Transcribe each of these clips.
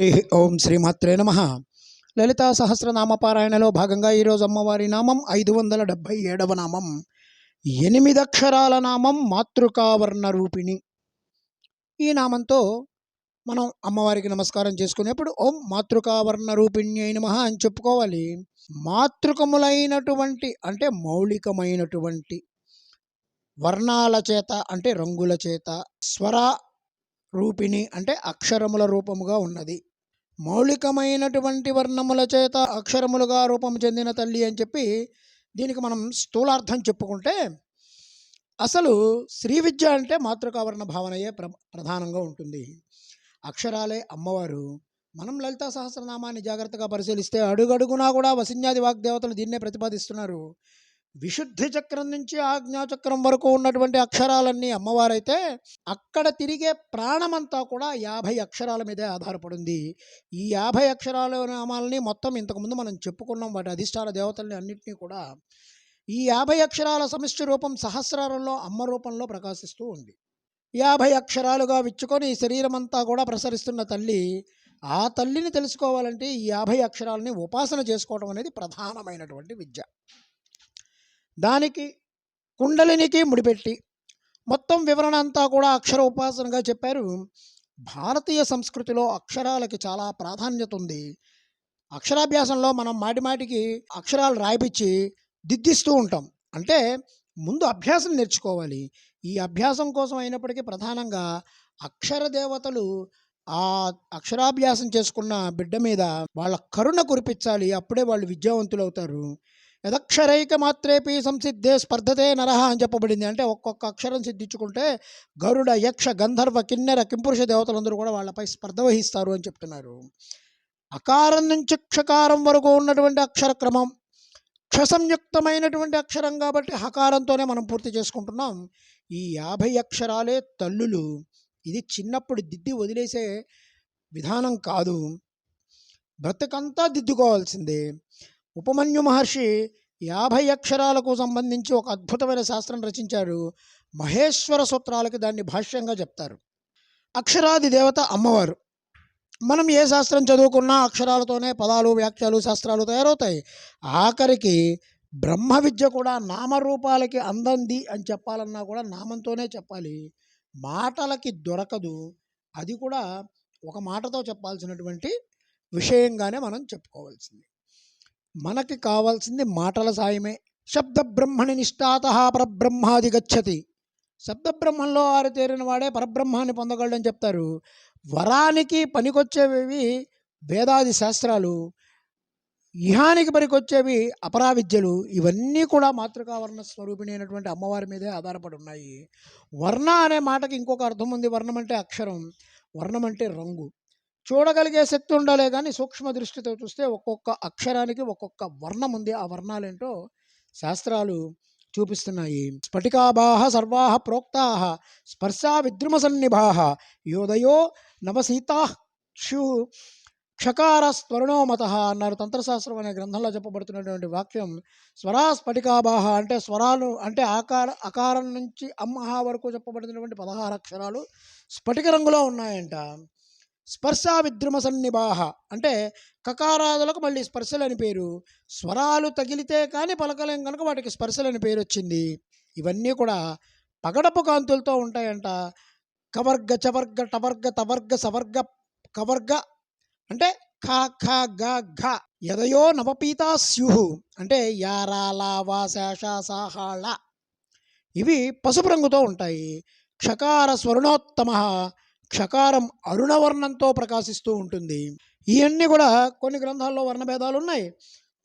హరి ఓం శ్రీమాత్రే నమ. లలితా సహస్రనామపారాయణలో భాగంగా ఈరోజు అమ్మవారి నామం ఐదు వందల డెబ్భై ఏడవ నామం. ఎనిమిది అక్షరాల నామం మాతృకావర్ణ రూపిణి. ఈ నామంతో మనం అమ్మవారికి నమస్కారం చేసుకునేప్పుడు ఓం మాతృకావర్ణ రూపిణి అయిన మహా అని చెప్పుకోవాలి. మాతృకములైనటువంటి అంటే మౌలికమైనటువంటి వర్ణాల చేత అంటే రంగుల చేత స్వర రూపిణి అంటే అక్షరముల రూపముగా ఉన్నది. మౌలికమైనటువంటి వర్ణముల చేత అక్షరములుగా రూపం చెందిన తల్లి అని చెప్పి దీనికి మనం స్థూలార్థం చెప్పుకుంటే అసలు శ్రీ విద్య అంటే మాతృకావర్ణ భావనయే ప్ర ప్రధానంగా ఉంటుంది. అక్షరాలే అమ్మవారు. మనం లలితా సహస్రనామాన్ని జాగ్రత్తగా పరిశీలిస్తే అడుగడుగునా కూడా వసిన్యాది వాగ్దేవతలు దీన్నే ప్రతిపాదిస్తున్నారు. విశుద్ధి చక్రం నుంచి ఆజ్ఞాచక్రం వరకు ఉన్నటువంటి అక్షరాలన్నీ అమ్మవారైతే అక్కడ తిరిగే ప్రాణమంతా కూడా యాభై అక్షరాల మీదే ఆధారపడింది. ఈ యాభై అక్షరాల నామాలని మొత్తం ఇంతకుముందు మనం చెప్పుకున్నాం. వాటి అధిష్టాన దేవతల్ని అన్నింటినీ కూడా ఈ యాభై అక్షరాల సమిష్టి రూపం సహస్రారంలో అమ్మ రూపంలో ప్రకాశిస్తూ ఉంది. యాభై అక్షరాలుగా విచ్చుకొని శరీరమంతా శరీరం అంతా కూడా ప్రసరిస్తున్న తల్లి ఆ తల్లిని తెలుసుకోవాలంటే ఈ యాభై అక్షరాలని ఉపాసన చేసుకోవడం అనేది ప్రధానమైనటువంటి విద్య. దానికి కుండలినికి ముడిపెట్టి మొత్తం వివరణ అంతా కూడా అక్షర ఉపాసనగా చెప్పారు. భారతీయ సంస్కృతిలో అక్షరాలకి చాలా ప్రాధాన్యత ఉంది. అక్షరాభ్యాసంలో మనం మాటిమాటికి అక్షరాలు రాయిపించి దిద్దిస్తూ ఉంటాం. అంటే ముందు అభ్యాసం నేర్చుకోవాలి. ఈ అభ్యాసం కోసం అయినప్పటికీ ప్రధానంగా అక్షర దేవతలు ఆ అక్షరాభ్యాసం చేసుకున్న బిడ్డ మీద వాళ్ళ కరుణ కురిపించాలి. అప్పుడే వాళ్ళు విద్యావంతులు అవుతారు యదక్షరైక మాత్రేపి సంసిద్ధే స్పర్ధతే నరహ అని చెప్పబడింది. అంటే ఒక్కొక్క అక్షరం సిద్ధించుకుంటే గరుడ యక్ష గంధర్వ కిన్నెర కింపురుష దేవతలందరూ కూడా వాళ్ళపై స్పర్ధ వహిస్తారు అని చెప్తున్నారు. అకారం నుంచి క్షకారం వరకు ఉన్నటువంటి అక్షర క్రమం క్షసంయుక్తమైనటువంటి అక్షరం కాబట్టి హకారంతోనే మనం పూర్తి చేసుకుంటున్నాం. ఈ యాభై అక్షరాలే తల్లులు. ఇది చిన్నప్పుడు దిద్ది వదిలేసే విధానం కాదు. బ్రతకంతా దిద్దుకోవాల్సిందే. ఉపమన్యు మహర్షి యాభై అక్షరాలకు సంబంధించి ఒక అద్భుతమైన శాస్త్రం రచించారు మహేశ్వర సూత్రాలకి దాన్ని భాష్యంగా చెప్తారు. అక్షరాది దేవత అమ్మవారు. మనం ఏ శాస్త్రం చదువుకున్నా అక్షరాలతోనే పదాలు వ్యాఖ్యలు శాస్త్రాలు తయారవుతాయి. ఆఖరికి బ్రహ్మ విద్య కూడా నామరూపాలకి అందంది అని చెప్పాలన్నా కూడా నామంతోనే చెప్పాలి. మాటలకి దొరకదు. అది కూడా ఒక మాటతో చెప్పాల్సినటువంటి విషయంగానే మనం చెప్పుకోవాల్సింది. మనకి కావాల్సింది మాటల సాయమే. శబ్దబ్రహ్మణి నిష్ఠాత పరబ్రహ్మాది గచ్చతి. శబ్దబ్రహ్మంలో ఆరితేరిన వాడే పరబ్రహ్మాన్ని పొందగలడని చెప్తారు. వరానికి పనికొచ్చేవి వేదాది శాస్త్రాలు. ఇహానికి పనికొచ్చేవి అపరావిద్యలు. ఇవన్నీ కూడా మాతృకావర్ణ స్వరూపిణి అయినటువంటి అమ్మవారి మీదే ఆధారపడి ఉన్నాయి. వర్ణ అనే మాటకి ఇంకొక అర్థం ఉంది. వర్ణం అంటే అక్షరం. వర్ణం అంటే రంగు. చూడగలిగే శక్తి ఉండాలే కానీ సూక్ష్మ దృష్టితో చూస్తే ఒక్కొక్క అక్షరానికి ఒక్కొక్క వర్ణం ఉంది. ఆ వర్ణాలేంటో శాస్త్రాలు చూపిస్తున్నాయి. స్ఫటికాభాహ సర్వాహ ప్రోక్తాహ స్పర్శా విద్రుమ సన్నిభాహ యోదయో నవసీతాక్షు క్షకార స్వరణో మత అన్నారు. తంత్రశాస్త్రం అనే గ్రంథంలో చెప్పబడుతున్నటువంటి వాక్యం స్వరా స్ఫటికాభాహ అంటే స్వరాలు అంటే ఆకార అకారం నుంచి అమ్మహ వరకు చెప్పబడినటువంటి పదహారు అక్షరాలు స్ఫటిక రంగులో ఉన్నాయంట. స్పర్శ విద్రుమ సన్నిబాహ అంటే కకారాదులకు మళ్ళీ స్పర్శలని పేరు. స్వరాలు తగిలితే కానీ పలకలేం కనుక వాటికి స్పర్శలని పేరు వచ్చింది. ఇవన్నీ కూడా పగడపు కాంతులతో ఉంటాయంట. కవర్గ చవర్గ టవర్గ తవర్గ సవర్గ కవర్గ అంటే ఖ ఖ గ ఘ. యదయో నవపీతా స్యుహు అంటే యారాలా వాశాష సాహాళ. ఇవి పసుపు రంగుతో ఉంటాయి. క్షకార స్వర్ణోత్తమ. క్షకారం అరుణవర్ణంతో ప్రకాశిస్తూ ఉంటుంది. ఇవన్నీ కూడా కొన్ని గ్రంథాల్లో వర్ణభేదాలు ఉన్నాయి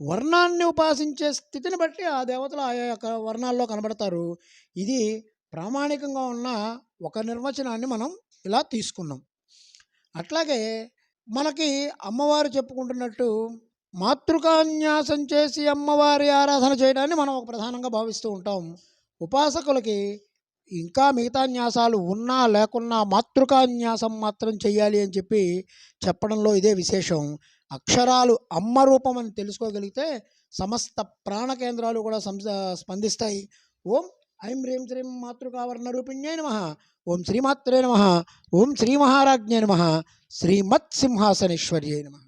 వర్ణాన్ని ఉపాసించే స్థితిని బట్టి ఆ దేవతలు ఆయా యొక్క వర్ణాల్లో కనబడతారు. ఇది ప్రామాణికంగా ఉన్న ఒక నిర్వచనాన్ని మనం ఇలా తీసుకున్నాం. అట్లాగే మనకి అమ్మవారు చెప్పుకుంటున్నట్టు మాతృకాన్యాసం చేసి అమ్మవారి ఆరాధన చేయడాన్ని మనం ఒక ప్రధానంగా భావిస్తూ ఉంటాం. ఉపాసకులకి ఇంకా మిగతా న్యాసాలు ఉన్నా లేకున్నా మాతృకాన్యాసం మాత్రం చేయాలి అని చెప్పి చెప్పడంలో ఇదే విశేషం. అక్షరాలు అమ్మ రూపం అని తెలుసుకోగలిగితే సమస్త ప్రాణ కేంద్రాలు కూడా సంస స్పందిస్తాయి. ఓం ఐం హ్రీం శ్రీం మాతృకావర్ణరూపిణ్యై నమ. ఓం శ్రీమాత్రే నమ. ఓం శ్రీ మహారాజ్ఞే నమ. శ్రీమత్ నమ.